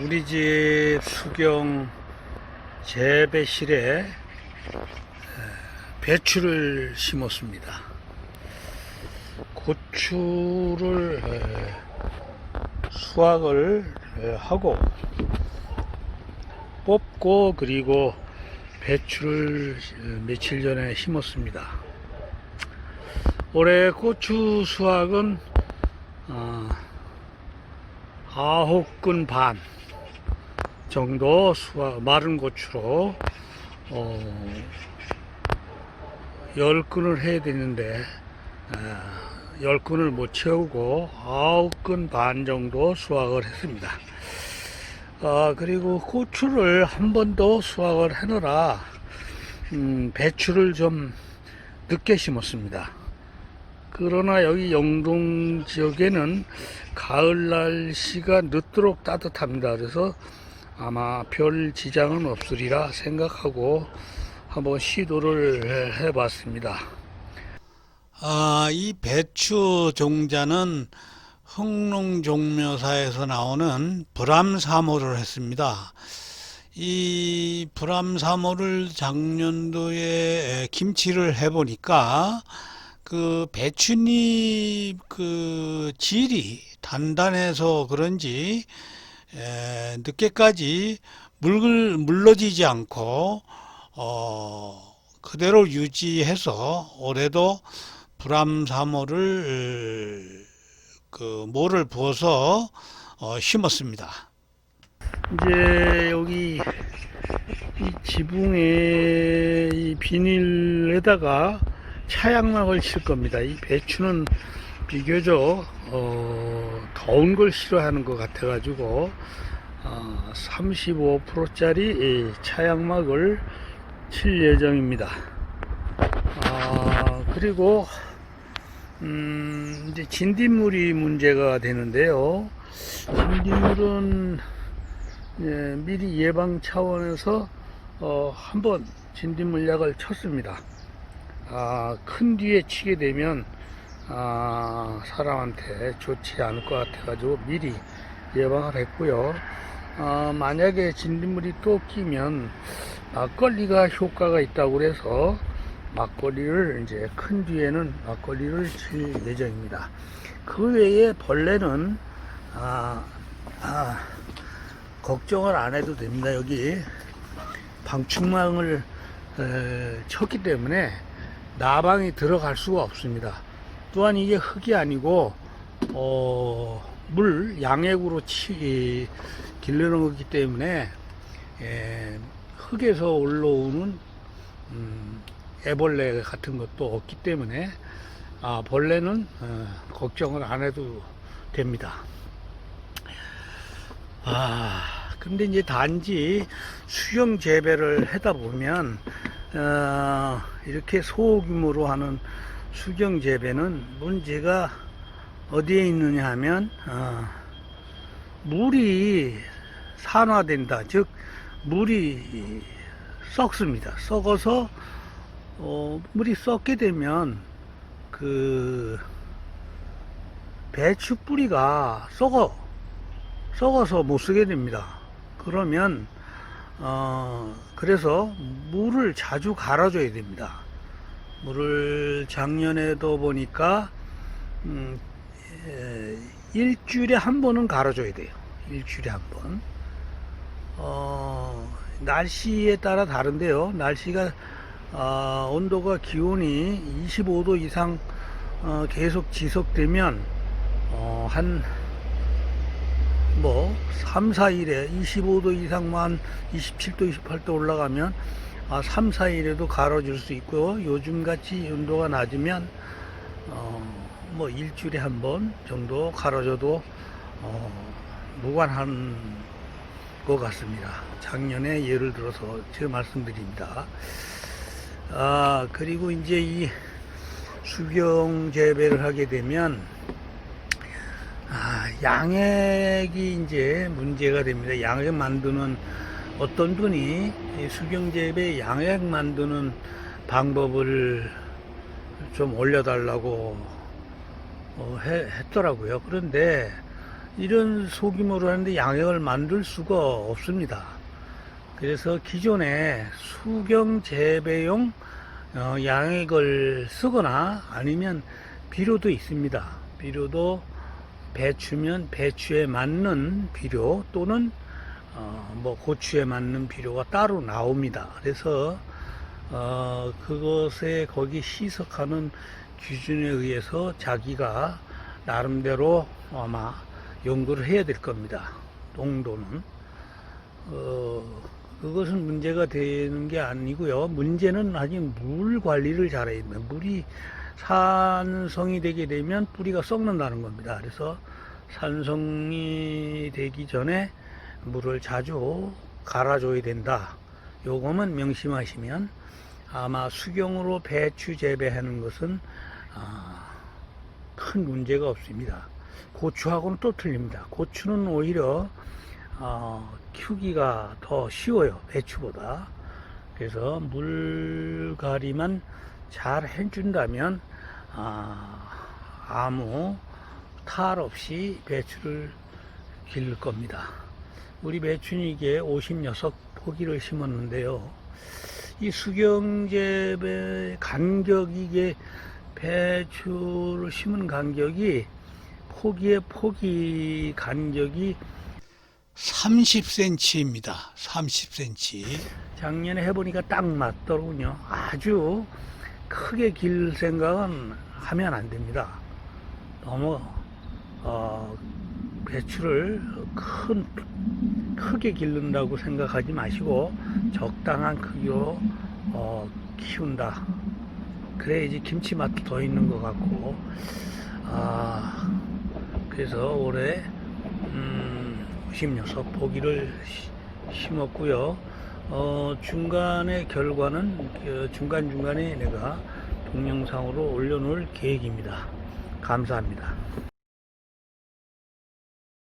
우리 집 수경 재배실에 에, 배추를 심었습니다. 고추를 에, 수확을 에, 하고 뽑고 그리고 배추를 에, 며칠 전에 심었습니다. 올해 고추 수확은 어, 아홉 근 반 정도 수확, 마른 고추로 어, 열 근을 해야 되는데 어, 열 근을 못 채우고 아홉 근반 정도 수확을 했습니다. 아, 그리고 고추를 한 번 더 수확을 해놓으라 음, 배추를 좀 늦게 심었습니다. 그러나 여기 영동 지역에는 가을 날씨가 늦도록 따뜻합니다. 그래서 아마 별 지장은 없으리라 생각하고 한번 시도를 해 봤습니다. 아, 이 배추 종자는 흥농종묘사에서 나오는 불암사모를 했습니다. 이 불암사모를 작년도에 김치를 해보니까 그 배추잎 그 질이 단단해서 그런지 에, 늦게까지 물 물러지지 않고 어, 그대로 유지해서 올해도 불암사모를 그 모를 부어서 어, 심었습니다. 이제 여기 이 지붕에 이 비닐에다가 차양막을 칠 겁니다. 이 배추는 비교적 어, 더운 걸 싫어하는 것 같아 가지고 어, 35%짜리 차양막을 칠 예정입니다. 아, 그리고 음, 이제 진딧물이 문제가 되는데요. 진딧물은 예, 미리 예방 차원에서 어, 한번 진딧물 약을 쳤습니다. 아, 큰 뒤에 치게 되면 아, 사람한테 좋지 않을 것 같아가지고 미리 예방을 했고요. 아, 만약에 진딧물이 또 끼면 막걸리가 효과가 있다고 그래서 막걸리를 이제 큰 뒤에는 막걸리를 칠 예정입니다. 그 외에 벌레는 아, 아, 걱정을 안 해도 됩니다. 여기 방충망을 에, 쳤기 때문에 나방이 들어갈 수가 없습니다. 또한 이게 흙이 아니고 어, 물 양액으로 치, 길러놓은 거기 때문에 에, 흙에서 올라오는 음, 애벌레 같은 것도 없기 때문에 아, 벌레는 어, 걱정을 안 해도 됩니다. 아, 근데 이제 단지 수경 재배를 하다 보면 어, 이렇게 소규모로 하는 수경 재배는 문제가 어디에 있느냐 하면 어, 물이 산화된다. 즉 물이 썩습니다. 썩어서 어, 물이 썩게 되면 그 배추 뿌리가 썩어 썩어서 못 쓰게 됩니다. 그러면 어, 그래서 물을 자주 갈아줘야 됩니다. 물을 작년에도 보니까 음, 에, 일주일에 한 번은 갈아줘야 돼요. 일주일에 한 번. 어, 날씨에 따라 다른데요. 날씨가 어, 온도가 기온이 25도 이상 어, 계속 지속되면 어, 한뭐 3, 4일에 25도 이상만 27도, 28도 올라가면 아, 3, 4일에도 갈아줄 수 있고 요즘 같이 온도가 낮으면 어, 뭐 일주일에 한 번 정도 갈아줘도 어, 무관한 것 같습니다. 작년에 예를 들어서 제가 말씀드립니다. 아, 그리고 이제 이 수경 재배를 하게 되면 아, 양액이 이제 문제가 됩니다. 양액 만드는 어떤 분이 이 수경 재배 양액 만드는 방법을 좀 올려달라고 어, 해- 했더라고요. 그런데 이런 소규모로 하는데 양액을 만들 수가 없습니다. 그래서 기존에 수경 재배용 어, 양액을 쓰거나 아니면 비료도 있습니다. 비료도 배추면 배추에 맞는 비료 또는 어, 뭐 고추에 맞는 비료가 따로 나옵니다. 그래서 어, 그것에 거기 시석하는 기준에 의해서 자기가 나름대로 아마 연구를 해야 될 겁니다. 농도는. 어, 그것은 문제가 되는 게 아니고요. 문제는 아직 물 관리를 잘해야 됩니다. 물이 산성이 되게 되면 뿌리가 썩는다는 겁니다. 그래서 산성이 되기 전에 물을 자주 갈아줘야 된다. 요거만 명심하시면 아마 수경으로 배추 재배하는 것은 아, 큰 문제가 없습니다. 고추하고는 또 틀립니다. 고추는 오히려 어, 키우기가 더 쉬워요. 배추보다. 그래서 물갈이만 잘 해준다면 아, 아무 탈 없이 배추를 기를 겁니다. 우리 배추는 이게 56포기를 심었는데요. 이 수경재배 간격이 이게 배추를 심은 간격이 포기의 포기 간격이 30cm입니다. 30cm. 작년에 해보니까 딱 맞더군요. 아주 크게 길 생각은 하면 안 됩니다. 너무 어, 배추를 큰 크게 기른다고 생각하지 마시고 적당한 크기로 어, 키운다. 그래야지 김치 맛도 더 있는 것 같고 아 그래서 올해 음, 56포기를 심었고요. 어, 중간에 결과는 그 중간중간에 내가 동영상으로 올려놓을 계획입니다. 감사합니다.